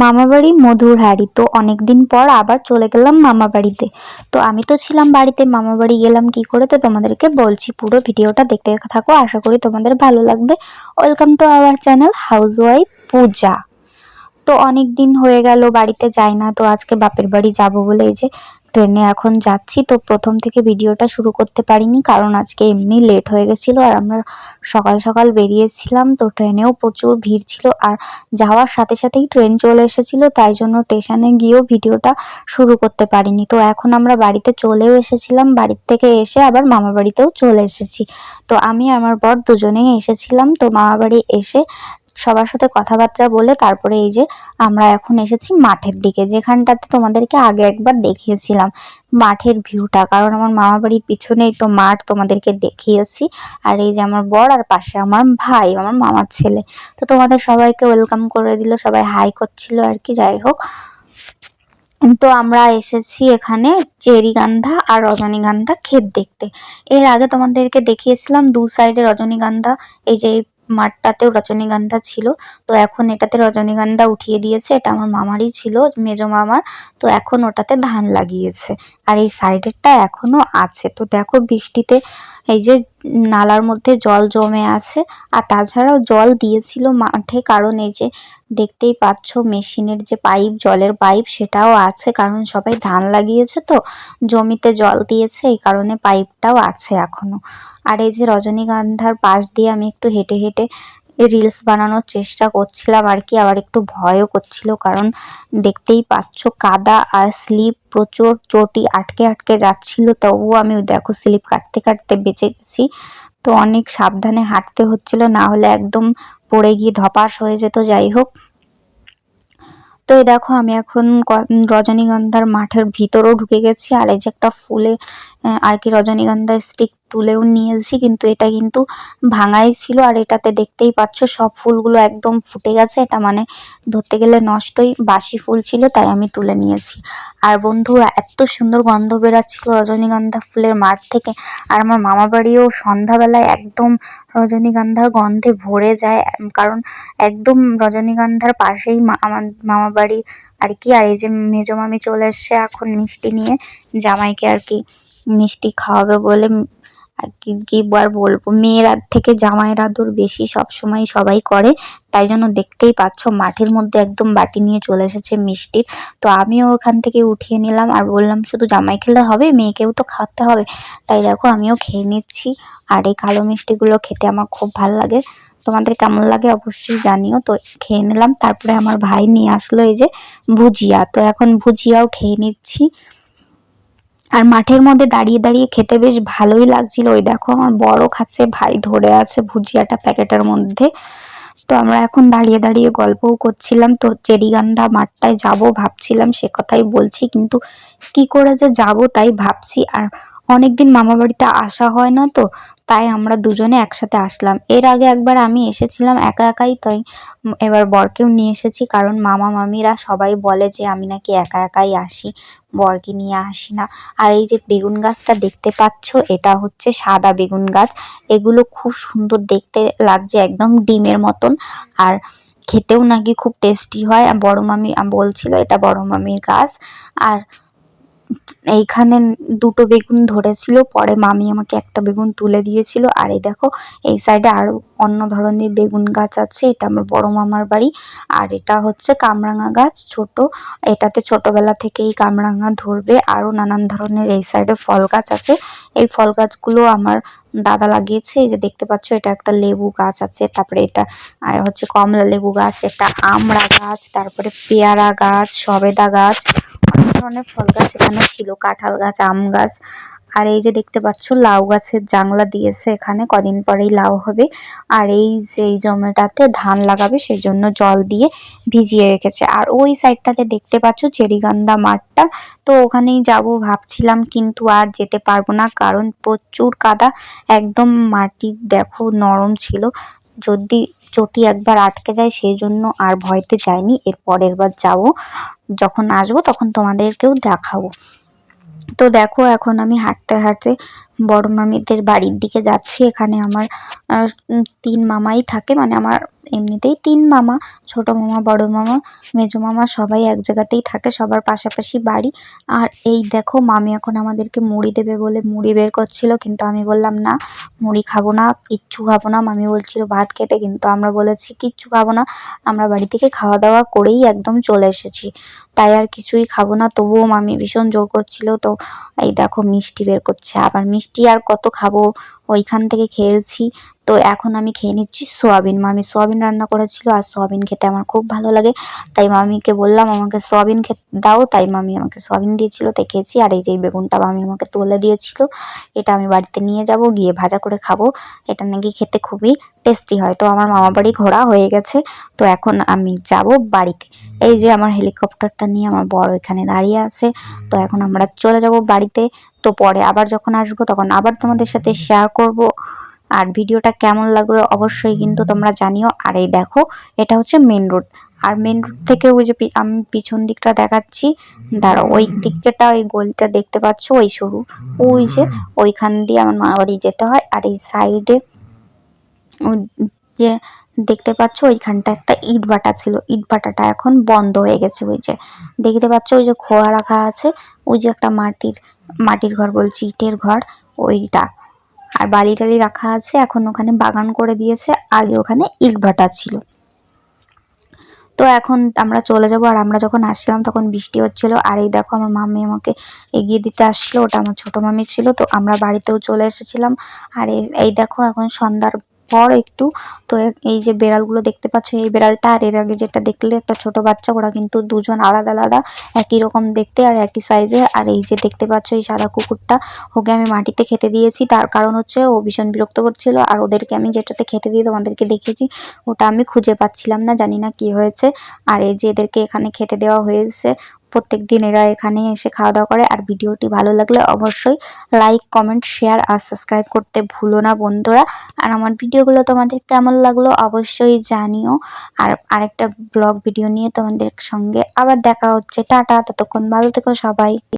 মামাবাড়ি মধুর হাড়ি। তো অনেকদিন পর আবার চলে গেলাম মামা বাড়িতে তো আমি তো ছিলাম বাড়িতে মামা বাড়ি গেলাম কি করে তো তোমাদেরকে বলছি, পুরো ভিডিওটা দেখতে থাকো, আশা করি তোমাদের ভালো লাগবে। Welcome to our channel housewife Puja তো অনেক দিন হয়ে গেল, বাড়িতে যাই না, তো আজকে বাপের বাড়ি যাব বলে এই যে ট্রেনে এখন যাচ্ছি, তো প্রথম থেকে ভিডিওটা শুরু করতে পারিনি কারণ আজকে এমনি লেট হয়ে গেছিল আর আমরা সকাল সকাল বেরিয়েছিলাম, তো ট্রেনেও প্রচুর ভিড় ছিল আর যাওয়ার সাথে সাথেই ট্রেন চলে এসেছিল, তাই জন্য স্টেশনে গিয়েও ভিডিওটা শুরু করতে পারিনি। তো এখন আমরা বাড়িতে চলেও এসেছিলাম, বাড়ির থেকে এসে আবার মামা বাড়িতেও চলে এসেছি। তো আমি আমার বর দুজনেই এসেছিলাম, তো মামা বাড়ি এসে সবার সাথে কথাবার্তা বলে তারপরে এই যে আমরা এখন এসেছি মাঠের দিকে, যেখানটাতে তোমাদেরকে আগে একবার দেখিয়েছিলাম। মাঠের ভিউটা কারণ আমার মামা বাড়ির পিছনেই তো মাঠ তোমাদেরকে দেখিয়েছি। আর এই যে আমার বর আর পাশে আমার ভাই, আমার মামার ছেলে। তো তোমাদের সবাইকে ওয়েলকাম করে দিল, সবাই হাই করছিল আর কি, যাই হোক। তো আমরা এসেছি এখানে চেরিগান্ধা আর রজনীগন্ধা ক্ষেত দেখতে। এর আগে তোমাদেরকে দেখিয়েছিলাম দু সাইডে রজনীগন্ধা, এই যে মাঠটাতেও রজনীগন্ধা ছিল। তো এখন এটাতে রজনীগন্ধা উঠিয়ে দিয়েছে। এটা আমার মামারই ছিল, মেজ মামার। তো এখন ওটাতে ধান লাগিয়েছে। আর এই সাইডেরটা এখনও আছে। তো দেখো বৃষ্টিতে এই যে নালার মধ্যে জল জমে আছে, আর তাছাড়াও জল দিয়েছিল মাঠে, কারণ এই যে দেখতেই পাচ্ছ মেশিনের যে পাইপ, জলের পাইপ সেটাও আছে, কারণ সবাই ধান লাগিয়েছে তো, জমিতে জল দিয়েছে, এই কারণে পাইপটাও আছে এখনও। আর এই যে রজনীগন্ধার পাশ দিয়ে আমি একটু হেঁটে হেঁটে রিলস বানানোর চেষ্টা করছিলাম আর কি, আবার একটু ভয়ও করছিল কারণ দেখতেই পাচ্ছ কাদা আর স্লিপ প্রচুর চটি আটকে আটকে যাচ্ছিল, তবুও আমি দেখো স্লিপ কাটতে কাটতে বেঁচে গেছি। তো অনেক সাবধানে হাঁটতে হচ্ছিল, না হলে একদম পড়ে গিয়ে ধপাস হয়ে যেত, যাই হোক। তো এই দেখো আমি এখন রজনীগন্ধার মাঠের ভিতরেও ঢুকে গেছি, আর এই যে একটা ফুলে আর কি রজনীগন্ধার স্টিক তুলেও নিয়ে এসেছি কিন্তু এটা কিন্তু ভাঙাই ছিল। আর এটাতে দেখতেই পাচ্ছ, সব ফুলগুলো একদম ফুটে গেছে। এটা মানে ধরতে গেলে নষ্টই, বাসি ফুল ছিল, তাই আমি তুলে নিয়েছি। আর বন্ধুরা, এত সুন্দর গন্ধ বেরাচ্ছিল রজনীগন্ধা ফুলের মাঠ থেকে। আর আমার মামা বাড়িও সন্ধ্যাবেলায় একদম রজনীগন্ধার গন্ধে ভরে যায়, কারণ একদম রজনীগন্ধার পাশেই আমার মামা বাড়ি আর কি। আর এই যে মেজো মামি চলে এসছে এখন মিষ্টি নিয়ে, জামাইকে আর কি মিষ্টি খাওয়াবে বলে আর কি আর বলব, মেয়েরা থেকে জামাইয়ের আদর বেশি সবসময় সবাই করে, তাই জন্য দেখতেই পাচ্ছ মাঠের মধ্যে একদম বাটি নিয়ে চলে এসেছে মিষ্টির তো আমিও ওখান থেকে উঠিয়ে নিলাম আর বললাম, শুধু জামাই খেলে হবে, মেয়েকেও তো খাওয়াতে হবে। তাই দেখো আমিও খেয়ে নিচ্ছি। আর এই কালো মিষ্টিগুলো খেতে আমার খুব ভালো লাগে। তোমাদের কেমন লাগে অবশ্যই জানিও। তো খেয়ে নিলাম, তারপরে আমার ভাই নিয়ে আসলো এই যে ভুজিয়া। তো এখন ভুজিয়াও খেয়ে নিচ্ছি। আর মাঠের মধ্যে দাঁড়িয়ে দাঁড়িয়ে খেতে বেশ ভালোই লাগছিল। ওই দেখো আমার বড় খাচ্ছে, ভাই ধরে আছে ভুজিয়াটা প্যাকেটের মধ্যে। তো আমরা এখন দাঁড়িয়ে দাঁড়িয়ে গল্পও করছিলাম। তো চেরিগান্ধা মাঠটায় যাব ভাবছিলাম, সে কথাই বলছি। কিন্তু কি করে যে যাব তাই ভাবছি। আর অনেকদিন মামা বাড়িতে আসা হয় না তো, তাই আমরা দুজনে একসাথে আসলাম। এর আগে একবার আমি এসেছিলাম একা একাই, তাই এবার বরকেও নিয়ে এসেছি, কারণ মামা, মামিরা সবাই বলে যে আমি নাকি একা একাই আসি, বরকে নিয়ে আসি না। আর এই যে বেগুন গাছটা দেখতে পাচ্ছ, এটা হচ্ছে সাদা বেগুন গাছ। এগুলো খুব সুন্দর দেখতে লাগছে, একদম ডিমের মতন। আর খেতেও নাকি খুব টেস্টি হয়। বড় মামি বলছিল এটা বড় মামির গাছ। আর এইখানে দুটো বেগুন ধরেছিল, পরে মামি আমাকে একটা বেগুন তুলে দিয়েছিল। আর এই দেখো, এই সাইডে আরও অন্য ধরনের বেগুন গাছ আছে, এটা আমার বড় মামার বাড়ি। আর এটা হচ্ছে কামরাঙা গাছ, ছোট। এটাতে ছোটবেলা থেকেই কামরাঙা ধরবে। আরও নানান ধরনের এই সাইডে ফল গাছ আছে। এই ফল গাছগুলো আমার দাদা লাগিয়েছে, এই যে দেখতে পাচ্ছ, এটা একটা লেবু গাছ আছে। তারপরে এটা হচ্ছে কমলা লেবু গাছ এটা আমড়া গাছ, তারপরে পেয়ারা গাছ, সবেদা গাছ। ধরনের ফল গাছ এখানে ছিল, কাঁঠাল গাছ, আম গাছ, আর এই যে দেখতে পাচ্ছ লাউ গাছের জাংলা দিয়েছে এখানে, কদিন পরেই লাউ হবে। আর এই যে জমিটাতে ধান লাগাবে সেই জন্য জল দিয়ে ভিজিয়ে রেখেছে। আর ওই সাইডটাতে দেখতে পাচ্ছ চেরিগান্দা মাঠটা, তো ওখানেই যাব ভাবছিলাম, কিন্তু আর যেতে পারব না, কারণ প্রচুর কাদা, একদম মাটি দেখো নরম ছিল। যদি চটি একবার আটকে যায়, সেই জন্য আর ভয়তে যায়নি এর পরের বার যাব, যখন আসব তখন তোমাদেরকেও দেখাবো। তো দেখো, এখন আমি হাঁটতে হাঁটতে বড় মামিদের বাড়ির দিকে যাচ্ছি। এখানে আমার তিন মামাই থাকে মানে আমার এমনিতেই তিন মামা, ছোট মামা, বড় মামা, মেজো মামা সবাই এক জায়গাতেই থাকে, সবার পাশাপাশি বাড়ি। আর এই দেখো, মামি এখন আমাদেরকে মুড়ি দেবে বলে মুড়ি বের করছিল, কিন্তু আমি বললাম, না, মুড়ি খাব না, কিচ্ছু খাব না। মামি বলছিল, ভাত খেতে? কিন্তু আমরা বলেছি, কিচ্ছু খাব না, আমরা বাড়ি থেকে খাওয়া দাওয়া করেই একদম চলে এসেছি। তাই আর কিছুই খাব না। তবুও মামি ভীষণ জোর করছিল, তো এই দেখো, মিষ্টি বের করছে। আবার মিষ্টি আর কত খাব? ওইখান থেকে খেয়েছি। তো এখন আমি খেয়ে নিচ্ছি সোয়াবিন। মামি সোয়াবিন রান্না করেছিল আর সোয়াবিন খেতে আমার খুব ভালো লাগে। তাই মামিকে বললাম, আমাকে সোয়াবিন খেতে দাও। তাই মামি আমাকে সোয়াবিন দিয়েছিল, তাই খেয়েছি। আর এই যে বেগুনটা মামি আমাকে তুলে দিয়েছিল, এটা আমি বাড়িতে নিয়ে যাব, গিয়ে ভাজা করে খাব। এটা নাকি খেতে খুবই টেস্টি হয়। তো আমার মামা বাড়ি ঘোরা হয়ে গেছে। তো এখন আমি যাব বাড়িতে। এই যে আমার হেলিকপ্টারটা নিয়ে আমার বড় এখানে দাঁড়িয়ে আছে। তো এখন আমরা চলে যাব বাড়িতে। তো পরে আবার যখন আসব তখন আবার তোমাদের সাথে শেয়ার করব। আর ভিডিওটা কেমন লাগল অবশ্যই কিন্তু তোমরা জানিও। আর এই দেখো, এটা হচ্ছে মেন রোড আর মেন রোড থেকে ওই যে আমি পিছন দিকটা দেখাচ্ছি। দাঁড়াও, ওই দিকটা, ওই গলিটা দেখতে পাচ্ছ? ওই সরু। ওই যে ওইখান দিয়ে আমার মা বাড়ি যেতে হয়। আর এই সাইডে যে দেখতে পাচ্ছ? ওইখানটা একটা ইট ভাটা ছিল। ইট ভাটাটা এখন বন্ধ হয়ে গেছে ওই যে। দেখতে পাচ্ছ? ওই যে খোয়া রাখা আছে। ওই যে একটা মাটির মাটির ঘর বলছি, ইটের ঘর, ওইটা। আর বালি টালি রাখা আছে, এখন ওখানে বাগান করে দিয়েছে, আগে ওখানে ইট ভাটা ছিল। তো এখন আমরা চলে যাব, আর আমরা যখন আসছিলাম তখন বৃষ্টি হচ্ছিল, আর এই দেখো আমার মামি আমাকে এগিয়ে দিতে আসছিল, ওটা আমার ছোট মামি ছিল, তো আমরা বাড়িতেও চলে এসেছিলাম। আর এই দেখো এখন সন্ধ্যার পর একটু, তো এই যে বেড়ালগুলো দেখতে পাচ্ছ, এই বেড়ালটা আর এর আগে যেটা দেখলে একটা ছোট বাচ্চা, ওরা কিন্তু দুজন আলাদা আলাদা, একই রকম দেখতে আর একই সাইজে আর এই যে দেখতে পাচ্ছ, এই সাদা কুকুরটা, ওকে আমি মাটিতে খেতে দিয়েছি। তার কারণ হচ্ছে, ও ভীষণ বিরক্ত করছিল। আর ওদেরকে আমি যেটাতে খেতে দিয়ে তোমাদেরকে দেখেছি ওটা আমি খুঁজে পাচ্ছিলাম না, জানি না কি হয়েছে। আর এই যে এদেরকে এখানে খেতে দেওয়া হয়েছে প্রত্যেক দিন এরা এখানে এসে খাওয়া দাওয়া করে। আর ভিডিওটি ভালো লাগলে অবশ্যই লাইক কমেন্ট শেয়ার আর সাবস্ক্রাইব করতে ভুলো না বন্ধুরা। আর আমার ভিডিওগুলো তোমাদের কেমন লাগল অবশ্যই জানিও। আর আরেকটা ব্লগ ভিডিও নিয়ে তোমাদের সঙ্গে আবার দেখা হচ্ছে। টাটা, ততক্ষণ ভালো থেকো সবাই।